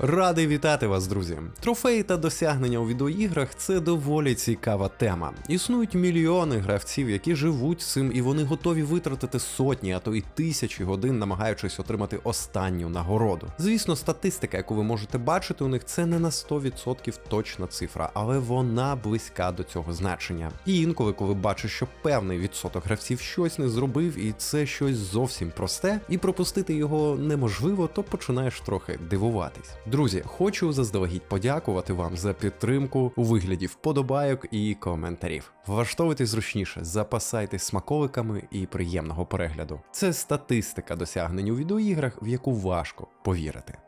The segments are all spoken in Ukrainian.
Радий вітати вас, друзі! Трофеї та досягнення у відеоіграх це доволі цікава тема. Існують мільйони гравців, які живуть цим, і вони готові витратити сотні, а то й тисячі годин, намагаючись отримати останню нагороду. Звісно, статистика, яку ви можете бачити у них, це не на 100% точна цифра, але вона близька до цього значення. І інколи, коли бачиш, що певний відсоток гравців щось не зробив, і це щось зовсім просте, і пропустити його неможливо, то починаєш трохи дивуватись. Друзі, хочу заздалегідь подякувати вам за підтримку у вигляді вподобайок і коментарів. Влаштовуйтесь зручніше, запасайтесь смаколиками і приємного перегляду. Це статистика досягнень у відеоіграх, в яку важко повірити.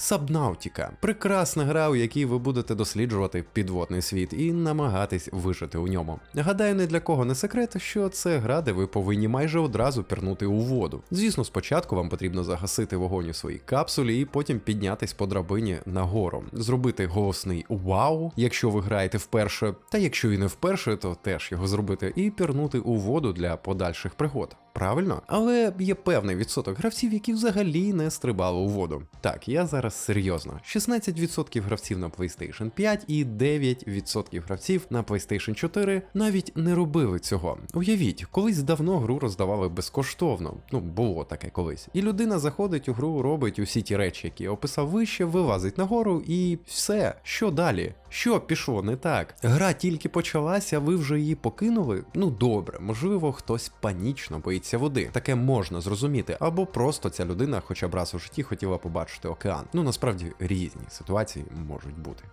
Сабнаутіка прекрасна гра, у якій ви будете досліджувати підводний світ і намагатись вижити у ньому. Гадаю, не для кого не секрет, що це гра, де ви повинні майже одразу пірнути у воду. Звісно, спочатку вам потрібно загасити вогонь у своїй капсулі і потім піднятись по драбині нагору, зробити голосний вау, якщо ви граєте вперше, та якщо і не вперше, то теж його зробити, і пірнути у воду для подальших пригод. Правильно, але є певний відсоток гравців, які взагалі не стрибали у воду. Так, я зараз серйозно. 16% гравців на PlayStation 5 і 9% гравців на PlayStation 4 навіть не робили цього. Уявіть, колись давно гру роздавали безкоштовно. Ну, було таке колись. І людина заходить у гру, робить усі ті речі, які описав вище, вилазить нагору, і все. Що далі? Що пішло не так? Гра тільки почалася, ви вже її покинули? Ну добре, можливо, хтось панічно боїться води. Таке можна зрозуміти, або просто ця людина, хоча б раз у житті хотіла побачити океан. Ну насправді різні ситуації можуть бути.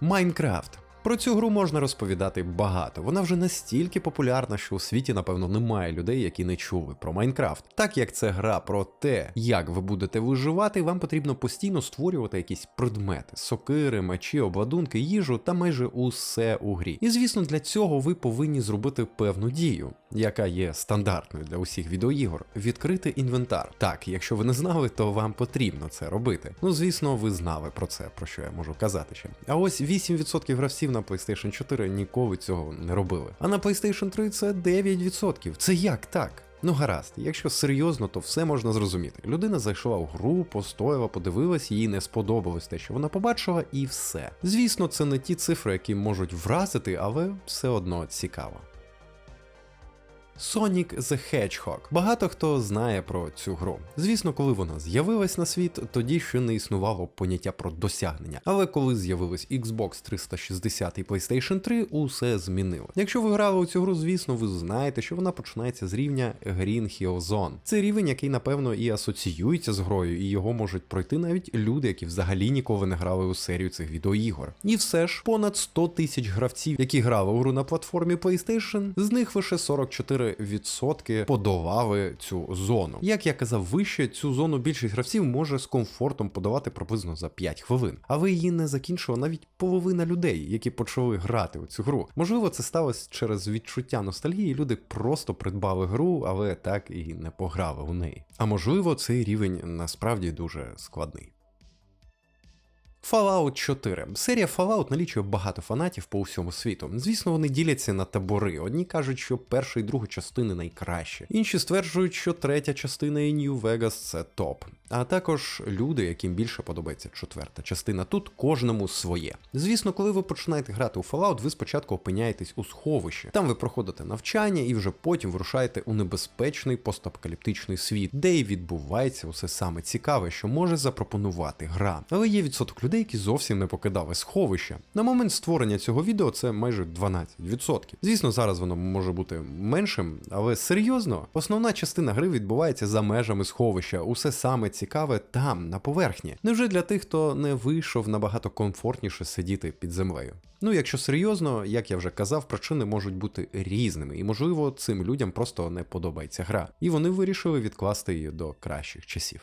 Майнкрафт. Про цю гру можна розповідати багато. Вона вже настільки популярна, що у світі, напевно, немає людей, які не чули про Майнкрафт. Так як це гра про те, як ви будете виживати, вам потрібно постійно створювати якісь предмети, сокири, мечі, обладунки, їжу та майже усе у грі. І звісно, для цього ви повинні зробити певну дію, яка є стандартною для усіх відеоігор відкрити інвентар. Так, якщо ви не знали, то вам потрібно це робити. Ну, звісно, ви знали про це, про що я можу казати ще. А ось 8% гравців на PlayStation 4 ніколи цього не робили. А на PlayStation 3 це 9%. Це як так? Ну гаразд, якщо серйозно, то все можна зрозуміти. Людина зайшла в гру, постояла, подивилась, їй не сподобалось те, що вона побачила, і все. Звісно, це не ті цифри, які можуть вразити, але все одно цікаво. Sonic the Hedgehog. Багато хто знає про цю гру. Звісно, коли вона з'явилась на світ, тоді ще не існувало поняття про досягнення. Але коли з'явились Xbox 360 і PlayStation 3, усе змінило. Якщо ви грали у цю гру, звісно, ви знаєте, що вона починається з рівня Green Hill Zone. Це рівень, який, напевно, і асоціюється з грою, і його можуть пройти навіть люди, які взагалі ніколи не грали у серію цих відеоігор. І все ж понад 100 тисяч гравців, які грали у гру на платформі PlayStation, з них лише 44 відсотки подолали цю зону. Як я казав вище, цю зону більшість гравців може з комфортом подавати приблизно за 5 хвилин. Але її не закінчила навіть половина людей, які почали грати у цю гру. Можливо, це сталося через відчуття ностальгії. Люди просто придбали гру, але так і не пограли у неї. А можливо, цей рівень насправді дуже складний. Fallout 4. Серія Fallout налічує багато фанатів по усьому світу. Звісно, вони діляться на табори. Одні кажуть, що перша і друга частини найкраще. Інші стверджують, що третя частина і New Vegas це топ. А також люди, яким більше подобається четверта частина. Тут кожному своє. Звісно, коли ви починаєте грати у Fallout, ви спочатку опиняєтесь у сховищі. Там ви проходите навчання і вже потім вирушаєте у небезпечний постапокаліптичний світ, де і відбувається усе саме цікаве, що може запропонувати гра. Але є відсоток людей, які зовсім не покидали сховище. На момент створення цього відео це майже 12%. Звісно, зараз воно може бути меншим, але серйозно, основна частина гри відбувається за межами сховища. Усе саме цікаве там, на поверхні. Невже для тих, хто не вийшов набагато комфортніше сидіти під землею? Ну, якщо серйозно, як я вже казав, причини можуть бути різними, і можливо, цим людям просто не подобається гра, і вони вирішили відкласти її до кращих часів.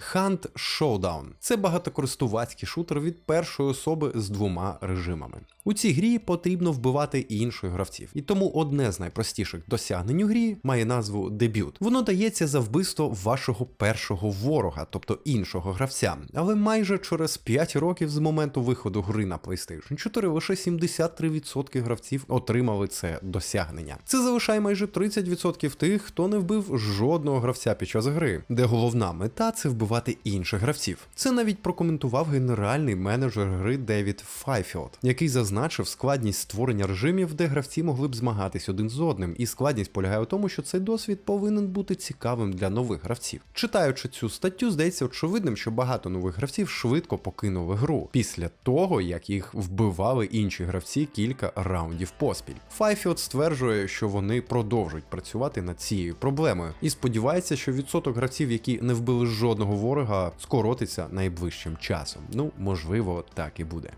Hunt Showdown це багатокористувацький шутер від першої особи з двома режимами. У цій грі потрібно вбивати інших гравців, і тому одне з найпростіших досягнень у грі має назву дебют. Воно дається за вбивство вашого першого ворога, тобто іншого гравця. Але майже через 5 років з моменту виходу гри на PlayStation 4 лише 73% гравців отримали це досягнення. Це залишає майже 30% тих, хто не вбив жодного гравця під час гри, де головна мета це вбивати інших гравців. Це навіть прокоментував генеральний менеджер гри Девід Файфілд, який зазначив складність створення режимів, де гравці могли б змагатись один з одним, і складність полягає у тому, що цей досвід повинен бути цікавим для нових гравців. Читаючи цю статтю, здається очевидним, що багато нових гравців швидко покинули гру після того, як їх вбивали інші гравці кілька раундів поспіль. Файфілд стверджує, що вони продовжують працювати над цією проблемою, і сподівається, що відсоток гравців, які не вбили жодного ворога, скоротиться найближчим часом. Ну, можливо, так і буде.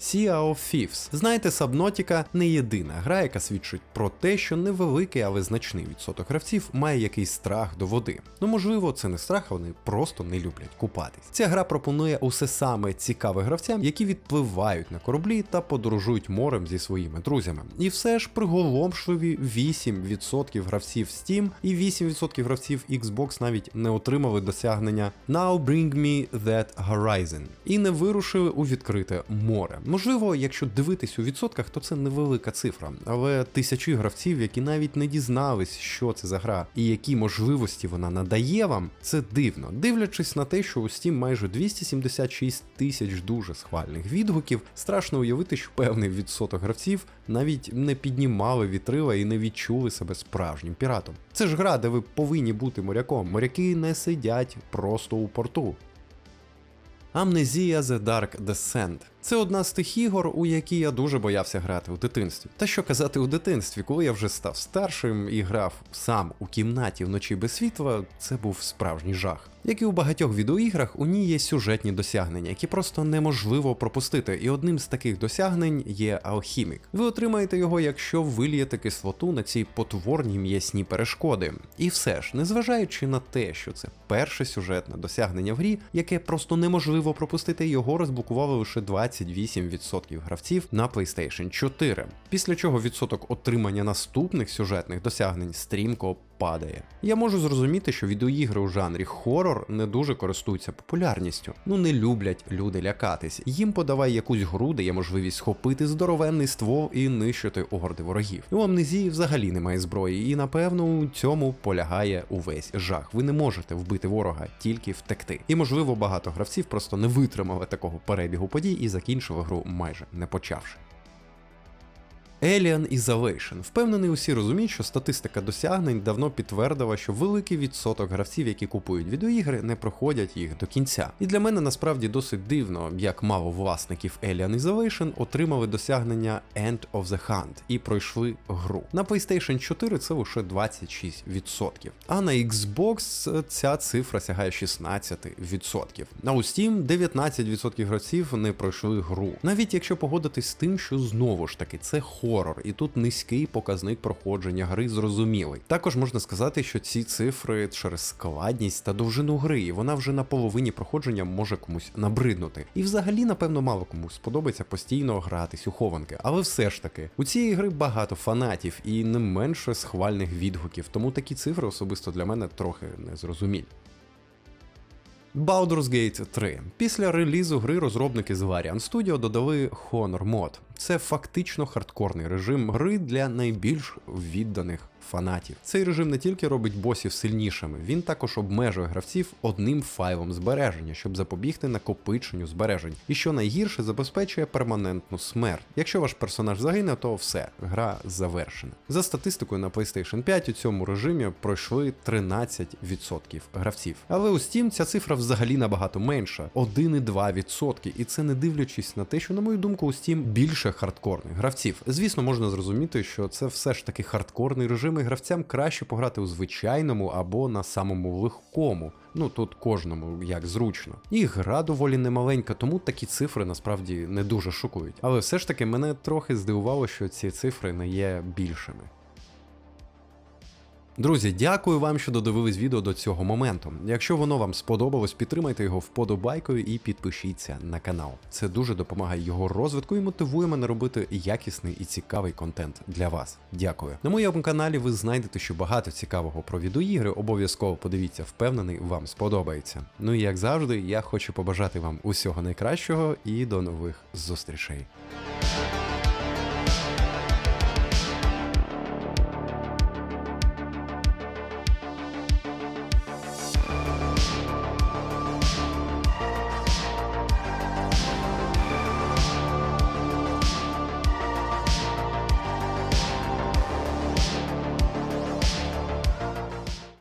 Sea of Thieves. Знаєте, Subnautica не єдина гра, яка свідчить про те, що невеликий, але значний відсоток гравців має якийсь страх до води. Ну можливо, це не страх, вони просто не люблять купатись. Ця гра пропонує усе саме цікаве гравцям, які відпливають на кораблі та подорожують морем зі своїми друзями. І все ж приголомшливі 8% гравців Steam і 8% гравців Xbox навіть не отримали досягнення Now Bring Me That Horizon і не вирушили у відкрите море. Можливо, якщо дивитись у відсотках, то це невелика цифра, але тисячі гравців, які навіть не дізнались, що це за гра і які можливості вона надає вам, це дивно. Дивлячись на те, що у Steam майже 276 тисяч дуже схвальних відгуків, страшно уявити, що певний відсоток гравців навіть не піднімали вітрила і не відчули себе справжнім піратом. Це ж гра, де ви повинні бути моряком. Моряки не сидять просто у порту. Amnesia The Dark Descent. Це одна з тих ігор, у які я дуже боявся грати у дитинстві. Та що казати у дитинстві, коли я вже став старшим і грав сам у кімнаті вночі без світла, це був справжній жах. Як і у багатьох відеоіграх, у ній є сюжетні досягнення, які просто неможливо пропустити. І одним з таких досягнень є алхімік. Ви отримаєте його, якщо вилієте кислоту на ці потворні м'ясні перешкоди. І все ж, незважаючи на те, що це перше сюжетне досягнення в грі, яке просто неможливо пропустити, його розблокували лише 28% гравців на PlayStation 4. Після чого відсоток отримання наступних сюжетних досягнень стрімко падає. Я можу зрозуміти, що відеоігри у жанрі хорор не дуже користуються популярністю. Ну не люблять люди лякатись. Їм подавай якусь гру, де є можливість схопити здоровенний ствол і нищити орди ворогів. У амнезії взагалі немає зброї, і напевно у цьому полягає увесь жах. Ви не можете вбити ворога, тільки втекти. І можливо багато гравців просто не витримали такого перебігу подій і закінчили гру майже не почавши. Alien Isolation. Впевнений, усі розуміють, що статистика досягнень давно підтвердила, що великий відсоток гравців, які купують відеоігри, не проходять їх до кінця. І для мене насправді досить дивно, як мало власників Alien Isolation отримали досягнення End of the Hunt і пройшли гру. На PlayStation 4 це лише 26%, а на Xbox ця цифра сягає 16%. А у Steam 19% гравців не пройшли гру. Навіть якщо погодитись з тим, що знову ж таки це хорор, і тут низький показник проходження гри зрозумілий. Також можна сказати, що ці цифри через складність та довжину гри, і вона вже на половині проходження може комусь набриднути. І взагалі, напевно, мало комусь сподобається постійно гратись у хованки. Але все ж таки, у цієї гри багато фанатів і не менше схвальних відгуків, тому такі цифри особисто для мене трохи незрозумілі. Baldur's Gate 3. Після релізу гри розробники з Varian Studio додали Honor Mod. Це фактично хардкорний режим гри для найбільш відданих фанатів. Цей режим не тільки робить босів сильнішими, він також обмежує гравців одним файлом збереження, щоб запобігти накопиченню збережень. І що найгірше забезпечує перманентну смерть. Якщо ваш персонаж загине, то все, гра завершена. За статистикою на PlayStation 5 у цьому режимі пройшли 13% гравців. Але у Steam ця цифра взагалі набагато менша 1,2%. І це не дивлячись на те, що, на мою думку, у Steam більше хардкорних гравців. Звісно, можна зрозуміти, що це все ж таки хардкорний режим, і гравцям краще пограти у звичайному або на самому легкому. Ну тут кожному як зручно. І гра доволі немаленька, тому такі цифри насправді не дуже шокують. Але все ж таки мене трохи здивувало, що ці цифри не є більшими. Друзі, дякую вам, що додивились відео до цього моменту. Якщо воно вам сподобалось, підтримайте його вподобайкою і підпишіться на канал. Це дуже допомагає його розвитку і мотивує мене робити якісний і цікавий контент для вас. Дякую. На моєму каналі ви знайдете ще багато цікавого про відеоігри. Обов'язково подивіться, впевнений, вам сподобається. Ну і як завжди, я хочу побажати вам усього найкращого і до нових зустрічей.